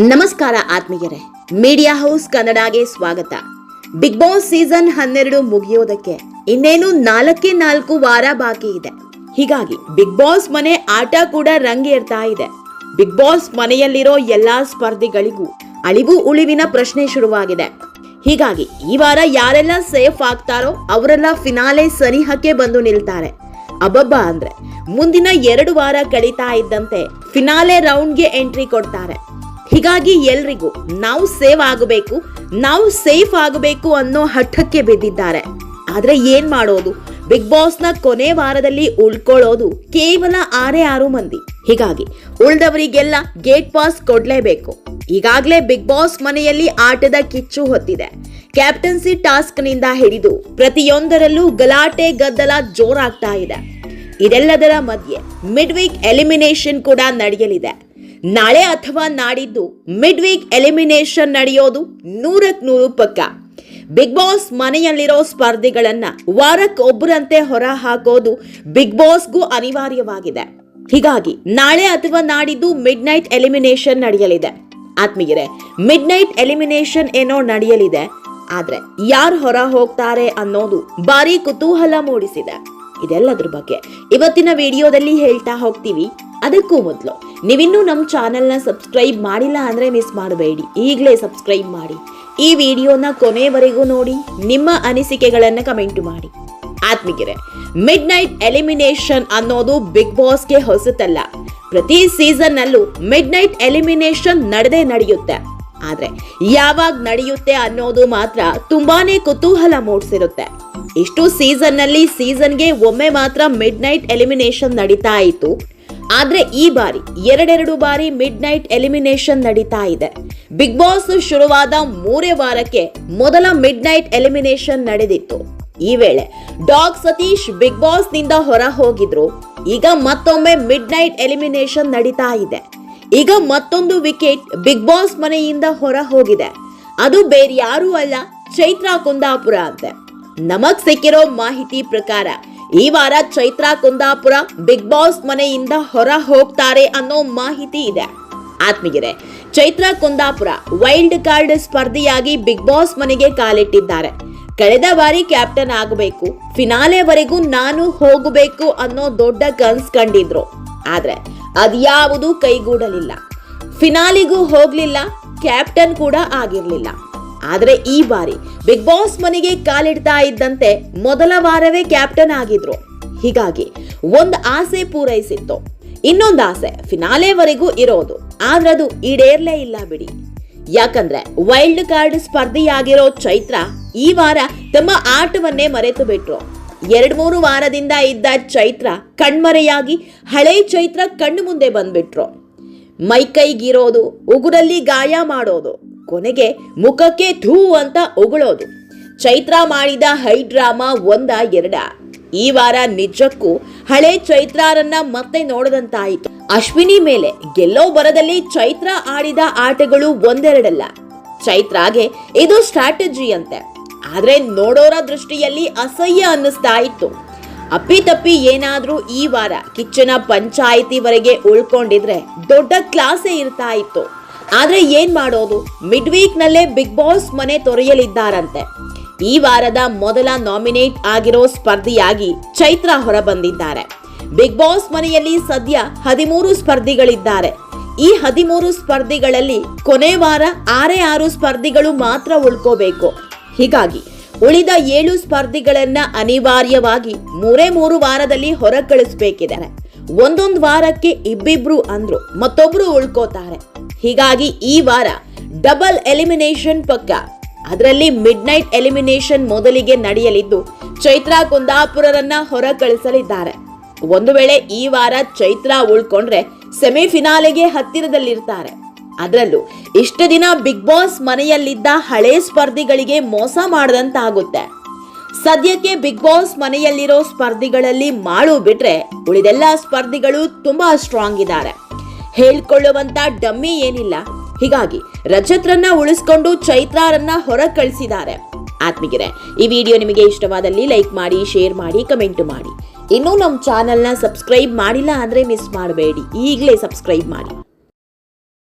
ನಮಸ್ಕಾರ ಆತ್ಮೀಯರೇ. Media house ಕನ್ನಡಗೆ ಸ್ವಾಗತ. ಬಿಗ್ ಬಾಸ್ ಸೀಸನ್ ಹನ್ನೆರಡು ಮುಗಿಯೋದಕ್ಕೆ ಇನ್ನೇನು ನಾಲ್ಕೇ ನಾಲ್ಕು ವಾರ ಬಾಕಿ ಇದೆ. ಹೀಗಾಗಿ ಬಿಗ್ ಬಾಸ್ ಮನೆ ಆಟ ಕೂಡ ರಂಗೇರ್ತಾ ಇದೆ. ಬಿಗ್ ಬಾಸ್ ಮನೆಯಲ್ಲಿರೋ ಎಲ್ಲಾ ಸ್ಪರ್ಧಿಗಳಿಗೂ ಅಳಿವು ಉಳಿವಿನ ಪ್ರಶ್ನೆ ಶುರುವಾಗಿದೆ. ಹೀಗಾಗಿ ಈ ವಾರ ಯಾರೆಲ್ಲ ಸೇಫ್ ಆಗ್ತಾರೋ ಅವರೆಲ್ಲ ಫಿನಾಲೆ ಸನಿಹಕ್ಕೆ ಬಂದು ನಿಲ್ತಾರೆ. ಅಬ್ಬಬ್ಬ ಅಂದ್ರೆ ಮುಂದಿನ ಎರಡು ವಾರ ಕಳೀತಾ ಇದ್ದಂತೆ ಫಿನಾಲೆ ರೌಂಡ್ಗೆ ಎಂಟ್ರಿ ಕೊಡ್ತಾರೆ. ಹೀಗಾಗಿ ಎಲ್ರಿಗೂ ನಾವು ಸೇವ್ ಆಗಬೇಕು, ನಾವು ಸೇಫ್ ಆಗಬೇಕು ಅನ್ನೋ ಹಠಕ್ಕೆ ಬಿದ್ದಿದ್ದಾರೆ. ಆದ್ರೆ ಏನ್ ಮಾಡೋದು? ಬಿಗ್ ಬಾಸ್ನ ಕೊನೆ ವಾರದಲ್ಲಿ ಉಳ್ಕೊಳ್ಳೋದು ಕೇವಲ ಆರೇ ಆರು ಮಂದಿ. ಹೀಗಾಗಿ ಉಳ್ದವರಿಗೆಲ್ಲ ಗೇಟ್ ಪಾಸ್ ಕೊಡ್ಲೇಬೇಕು. ಈಗಾಗಲೇ ಬಿಗ್ ಬಾಸ್ ಮನೆಯಲ್ಲಿ ಆಟದ ಕಿಚ್ಚು ಹೊತ್ತಿದೆ. ಕ್ಯಾಪ್ಟನ್ಸಿ ಟಾಸ್ಕ್ನಿಂದ ಹಿಡಿದು ಪ್ರತಿಯೊಂದರಲ್ಲೂ ಗಲಾಟೆ ಗದ್ದಲ ಜೋರಾಗ್ತಾ ಇದೆ. ಇದೆಲ್ಲದರ ಮಧ್ಯೆ ಮಿಡ್ ವೀಕ್ ಎಲಿಮಿನೇಷನ್ ಕೂಡ ನಡೆಯಲಿದೆ. ನಾಳೆ ಅಥವಾ ನಾಡಿದ್ದು ಮಿಡ್ ವೀಕ್ ಎಲಿಮಿನೇಷನ್ ನಡೆಯೋದು ನೂರಕ್ ನೂರು ಪಕ್ಕ. ಬಿಗ್ ಬಾಸ್ ಮನೆಯಲ್ಲಿರೋ ಸ್ಪರ್ಧಿಗಳನ್ನ ವಾರಕ್ಕೊಬ್ಬರಂತೆ ಹೊರ ಹಾಕೋದು ಬಿಗ್ ಬಾಸ್ಗೂ ಅನಿವಾರ್ಯವಾಗಿದೆ. ಹೀಗಾಗಿ ನಾಳೆ ಅಥವಾ ನಾಡಿದ್ದು ಮಿಡ್ ನೈಟ್ ಎಲಿಮಿನೇಷನ್ ನಡೆಯಲಿದೆ. ಆತ್ಮೀಯರೇ ಮಿಡ್ ನೈಟ್ ಎಲಿಮಿನೇಷನ್ ಏನೋ ನಡೆಯಲಿದೆ. ಆದ್ರೆ ಯಾರು ಹೊರ ಹೋಗ್ತಾರೆ ಅನ್ನೋದು ಭಾರಿ ಕುತೂಹಲ ಮೂಡಿಸಿದೆ. ಇದೆಲ್ಲದ್ರ ಬಗ್ಗೆ ಇವತ್ತಿನ ವಿಡಿಯೋದಲ್ಲಿ ಹೇಳ್ತಾ ಹೋಗ್ತೀವಿ. ಅದಕ್ಕೂ ಮೊದಲು ನೀವಿನ್ನೂ ನಮ್ಮ ಚಾನೆಲ್ನ ಸಬ್ಸ್ಕ್ರೈಬ್ ಮಾಡಿಲ್ಲ ಅಂದರೆ ಮಿಸ್ ಮಾಡಬೇಡಿ. ಈಗಲೇ ಸಬ್ಸ್ಕ್ರೈಬ್ ಮಾಡಿ. ಈ ವಿಡಿಯೋನ ಕೊನೆವರೆಗೂ ನೋಡಿ, ನಿಮ್ಮ ಅನಿಸಿಕೆಗಳನ್ನು ಕಮೆಂಟ್ ಮಾಡಿ. ಆತ್ಮಿಗಿರೆ ಮಿಡ್ ನೈಟ್ ಎಲಿಮಿನೇಷನ್ ಅನ್ನೋದು ಬಿಗ್ ಬಾಸ್ಗೆ ಹೊಸತಲ್ಲ. ಪ್ರತಿ ಸೀಸನ್ನಲ್ಲೂ ಮಿಡ್ ನೈಟ್ ಎಲಿಮಿನೇಷನ್ ನಡೆದೇ ನಡೆಯುತ್ತೆ. ಆದ್ರೆ, ಯಾವಾಗ ನಡೆಯುತ್ತೆ ಅನ್ನೋದು ಮಾತ್ರ ತುಂಬಾನೇ ಕುತೂಹಲ ಮೂಡಿಸಿರುತ್ತೆ. ಇಷ್ಟು ಸೀಸನ್ನಲ್ಲಿ ಸೀಸನ್ಗೆ ಒಮ್ಮೆ ಮಾತ್ರ ಮಿಡ್ ನೈಟ್ ಎಲಿಮಿನೇಷನ್ ನಡೀತಾ ಇತ್ತು. ಆದ್ರೆ ಈ ಬಾರಿ, ಎರಡೆರಡು ಬಾರಿ ಮಿಡ್ ನೈಟ್ ಎಲಿಮಿನೇಷನ್ ನಡೀತಾ ಇದೆ. ಬಿಗ್ ಬಾಸ್ ಶುರುವಾದ ಮೂರೇ ವಾರಕ್ಕೆ ಮೊದಲ ಮಿಡ್ ನೈಟ್ ಎಲಿಮಿನೇಷನ್ ನಡೆದಿತ್ತು. ಈ ವೇಳೆ, ಡಾಗ್ ಸತೀಶ್ ಬಿಗ್ ಬಾಸ್ನಿಂದ ಹೊರ ಹೋಗಿದ್ರು. ಈಗ ಮತ್ತೊಮ್ಮೆ ಮಿಡ್ ನೈಟ್ ಎಲಿಮಿನೇಷನ್ ನಡೀತಾ ಇದೆ. ಈಗ ಮತ್ತೊಂದು ವಿಕೆಟ್ ಬಿಗ್ ಬಾಸ್ ಮನೆಯಿಂದ ಹೊರ ಹೋಗಿದೆ. ಅದು ಬೇರೆ ಯಾರೂ ಅಲ್ಲ, ಚೈತ್ರಾ ಕುಂದಾಪುರ ಅಂತೆ. ನಮಗ್ ಸಿಕ್ಕಿರೋ ಮಾಹಿತಿ ಪ್ರಕಾರ ಈ ವಾರ ಚೈತ್ರಾ ಕುಂದಾಪುರ ಬಿಗ್ ಬಾಸ್ ಮನೆಯಿಂದ ಹೊರ ಹೋಗ್ತಾರೆ ಅನ್ನೋ ಮಾಹಿತಿ ಇದೆ. ಆತ್ಮೀಯರೇ, ಚೈತ್ರಾ ಕುಂದಾಪುರ ವೈಲ್ಡ್ ಕಾರ್ಡ್ ಸ್ಪರ್ಧಿಯಾಗಿ ಬಿಗ್ ಬಾಸ್ ಮನೆಗೆ ಕಾಲಿಟ್ಟಿದ್ದಾರೆ. ಕಳೆದ ಬಾರಿ ಕ್ಯಾಪ್ಟನ್ ಆಗಬೇಕು, ಫಿನಾಲೆವರೆಗೂ ನಾನು ಹೋಗಬೇಕು ಅನ್ನೋ ದೊಡ್ಡ ಕನ್ಸ್ ಕಂಡಿದ್ರು. ಆದ್ರೆ ಅದ್ಯಾವುದು ಕೈಗೂಡಲಿಲ್ಲ. ಫಿನಾಲಿಗೂ ಹೋಗ್ಲಿಲ್ಲ, ಕ್ಯಾಪ್ಟನ್ ಕೂಡ ಆಗಿರ್ಲಿಲ್ಲ. ಆದ್ರೆ ಈ ಬಾರಿ ಬಿಗ್ ಬಾಸ್ ಮನೆಗೆ ಕಾಲಿಡ್ತಾ ಇದ್ದಂತೆ ಮೊದಲ ವಾರವೇ ಕ್ಯಾಪ್ಟನ್ ಆಗಿದ್ರು. ಹೀಗಾಗಿ ಒಂದು ಆಸೆ ಪೂರೈಸಿತ್ತು. ಇನ್ನೊಂದು ಆಸೆ ಫಿನಾಲೆವರೆಗೂ ಇರೋದು. ಆದ್ರೆ ಅದು ಈಡೇರ್ಲೇ ಇಲ್ಲ ಬಿಡಿ. ಯಾಕಂದ್ರೆ ವೈಲ್ಡ್ ಕಾರ್ಡ್ ಸ್ಪರ್ಧಿಯಾಗಿರೋ ಚೈತ್ರ ಈ ವಾರ ತಮ್ಮ ಆಟವನ್ನೇ ಮರೆತು ಬಿಟ್ರು ಎರಡ್ ಮೂರು ವಾರದಿಂದ ಇದ್ದ ಚೈತ್ರ ಕಣ್ಮರೆಯಾಗಿ ಹಳೆ ಚೈತ್ರ ಕಣ್ಣು ಮುಂದೆ ಬಂದ್ಬಿಟ್ರು. ಮೈಕೈಗಿರೋದು ಉಗುರಲ್ಲಿ ಗಾಯ ಮಾಡೋದು ಕೊನೆಗೆ ಮುಖಕ್ಕೆ ಥೂ ಅಂತ ಉಗುಳೋದು. ಚೈತ್ರ ಮಾಡಿದ ಹೈ ಡ್ರಾಮಾ ಒಂದ ಎರಡ. ಈ ವಾರ ನಿಜಕ್ಕೂ ಹಳೆ ಚೈತ್ರಾರನ್ನ ಮತ್ತೆ ನೋಡದಂತಾಯಿತು. ಅಶ್ವಿನಿ ಮೇಲೆ ಗೆಲ್ಲೋ ಬರದಲ್ಲಿ ಚೈತ್ರ ಆಡಿದ ಆಟಗಳು ಒಂದೆರಡಲ್ಲ. ಚೈತ್ರಾಗೆ ಇದು ಸ್ಟ್ರಾಟಜಿ ಅಂತೆ. ಆದ್ರೆ ನೋಡೋರ ದೃಷ್ಟಿಯಲ್ಲಿ ಅಸಹ್ಯ ಅನ್ನಿಸ್ತಾ ಇತ್ತು ಅಪ್ಪಿತಪ್ಪಿ ಏನಾದ್ರೂ ಈ ವಾರ ಕಿಚ್ಚನ ಪಂಚಾಯಿತಿವರೆಗೆ ಉಳ್ಕೊಂಡಿದ್ರೆ ದೊಡ್ಡ ಕ್ಲಾಸೇ ಇರ್ತಾ ಇತ್ತು ಆದ್ರೆ ಏನ್ ಮಾಡೋದು? ಮಿಡ್ ವೀಕ್ ನಲ್ಲೇ ಬಿಗ್ ಬಾಸ್ ಮನೆ ತೊರೆಯಲಿದ್ದಾರಂತೆ. ಈ ವಾರದ ಮೊದಲ ನಾಮಿನೇಟ್ ಆಗಿರೋ ಸ್ಪರ್ಧಿಯಾಗಿ ಚೈತ್ರ ಹೊರ ಬಂದಿದ್ದಾರೆ ಬಿಗ್ ಬಾಸ್ ಮನೆಯಲ್ಲಿ ಸದ್ಯ ಹದಿಮೂರು ಸ್ಪರ್ಧಿಗಳಿದ್ದಾರೆ. ಈ ಹದಿಮೂರು ಸ್ಪರ್ಧಿಗಳಲ್ಲಿ ಕೊನೆ ವಾರ ಆರೇ ಆರು ಸ್ಪರ್ಧಿಗಳು ಮಾತ್ರ ಉಳ್ಕೋಬೇಕು. ಹೀಗಾಗಿ ಉಳಿದ ಏಳು ಸ್ಪರ್ಧಿಗಳನ್ನ ಅನಿವಾರ್ಯವಾಗಿ ಮೂರೇ ಮೂರು ವಾರದಲ್ಲಿ ಹೊರ ಕಳಿಸ್ಬೇಕಿದ್ದಾರೆ ಒಂದೊಂದು ವಾರಕ್ಕೆ ಇಬ್ಬಿಬ್ರು ಅಂದ್ರು, ಮತ್ತೊಬ್ರು ಉಳ್ಕೋತಾರೆ. ಹೀಗಾಗಿ ಈ ವಾರ ಡಬಲ್ ಎಲಿಮಿನೇಷನ್ ಪಕ್ಕ. ಅದರಲ್ಲಿ ಮಿಡ್ ನೈಟ್ ಎಲಿಮಿನೇಷನ್ ಮೊದಲಿಗೆ ನಡೆಯಲಿದ್ದು, ಚೈತ್ರಾ ಕುಂದಾಪುರರನ್ನ ಹೊರ ಕಳಿಸಲಿದ್ದಾರೆ ಒಂದು ವೇಳೆ ಈ ವಾರ ಚೈತ್ರಾ ಉಳ್ಕೊಂಡ್ರೆ ಸೆಮಿಫಿನಾಲೆಗೆ ಹತ್ತಿರದಲ್ಲಿರ್ತಾರೆ. ಅದರಲ್ಲೂ ಇಷ್ಟು ದಿನ ಬಿಗ್ ಬಾಸ್ ಮನೆಯಲ್ಲಿದ್ದ ಹಳೆ ಸ್ಪರ್ಧಿಗಳಿಗೆ ಮೋಸ ಮಾಡದಂತಾಗುತ್ತೆ. ಸದ್ಯಕ್ಕೆ ಬಿಗ್ ಬಾಸ್ ಮನೆಯಲ್ಲಿರೋ ಸ್ಪರ್ಧಿಗಳಲ್ಲಿ ಮಾಡು ಬಿಟ್ರೆ ಉಳಿದೆಲ್ಲ ಸ್ಪರ್ಧಿಗಳು ತುಂಬಾ ಸ್ಟ್ರಾಂಗ್ ಇದ್ದಾರೆ. ಹೇಳ್ಕೊಳ್ಳುವಂತ ಡಮ್ಮಿ ಏನಿಲ್ಲ. ಹೀಗಾಗಿ ರಜತ್ರನ್ನ ಉಳಿಸ್ಕೊಂಡು ಚೈತ್ರಾರನ್ನ ಹೊರ ಕಳಿಸಿದ್ದಾರೆ ಆತ್ಮಿಗಿರೆ ಈ ವಿಡಿಯೋ ನಿಮಗೆ ಇಷ್ಟವಾದಲ್ಲಿ ಲೈಕ್ ಮಾಡಿ, ಶೇರ್ ಮಾಡಿ, ಕಮೆಂಟ್ ಮಾಡಿ. ಇನ್ನೂ ನಮ್ಮ ಚಾನಲ್ನ ಸಬ್ಸ್ಕ್ರೈಬ್ ಮಾಡಿಲ್ಲ ಅಂದ್ರೆ ಮಿಸ್ ಮಾಡಬೇಡಿ. ಈಗಲೇ ಸಬ್ಸ್ಕ್ರೈಬ್ ಮಾಡಿ.